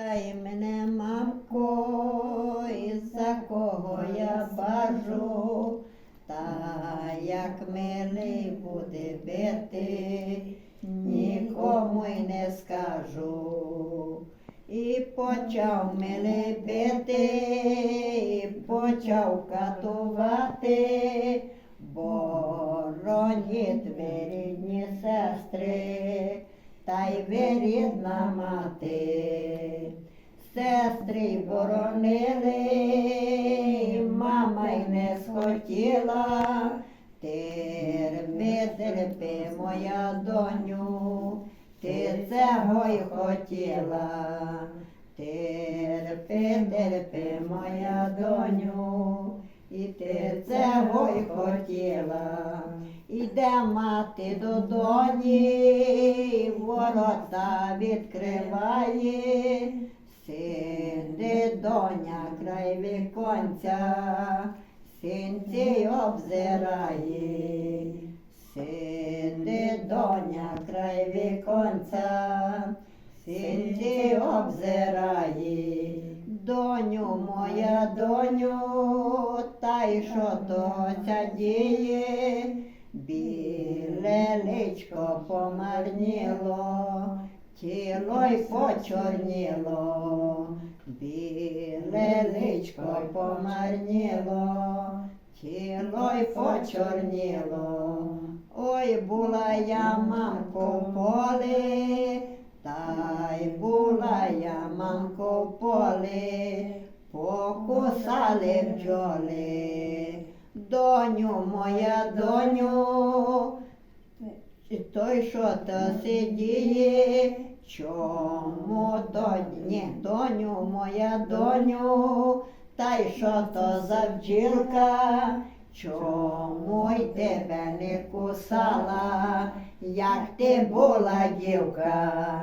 Дай мене, мамко, із-за кого я бажу, та як милий буде бити, нікому й не скажу. І почав мене бити, і почав катувати, бороніть ви рідні сестри, та й ви рідна мати. Сестри боронили, мама й не схотіла, терпи, терпи, моя доню, ти цього й хотіла, терпи, терпи, моя доню, і ти цього й хотіла. Іде мати до доні, ворота відкриває, сиди доня край віконця, синці обзирає, сиди доня край віконця, синці обзирає. Доню моя доню, та й що то ця діє, біле личко помарніло, тіло й почорніло, біле личко помарніло, тіло й почорніло. Ой, була я мамко в полі, та й була я мамко в полі, покусали бджоли. Доню моя доню, той, що то сидіє, чому доню, ні, доню моя доню, та й що то за бджілка, чому й тебе не кусала, як ти була дівка,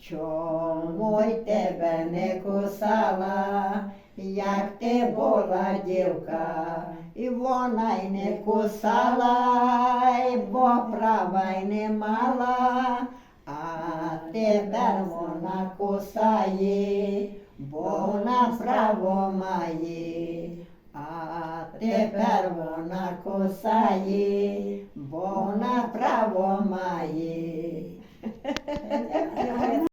чому й тебе не кусала, як ти була дівка, і вона й не кусала, права й не мала, а тепер вона косає, бо вона право має. А тепер вона косає, бо вона право має.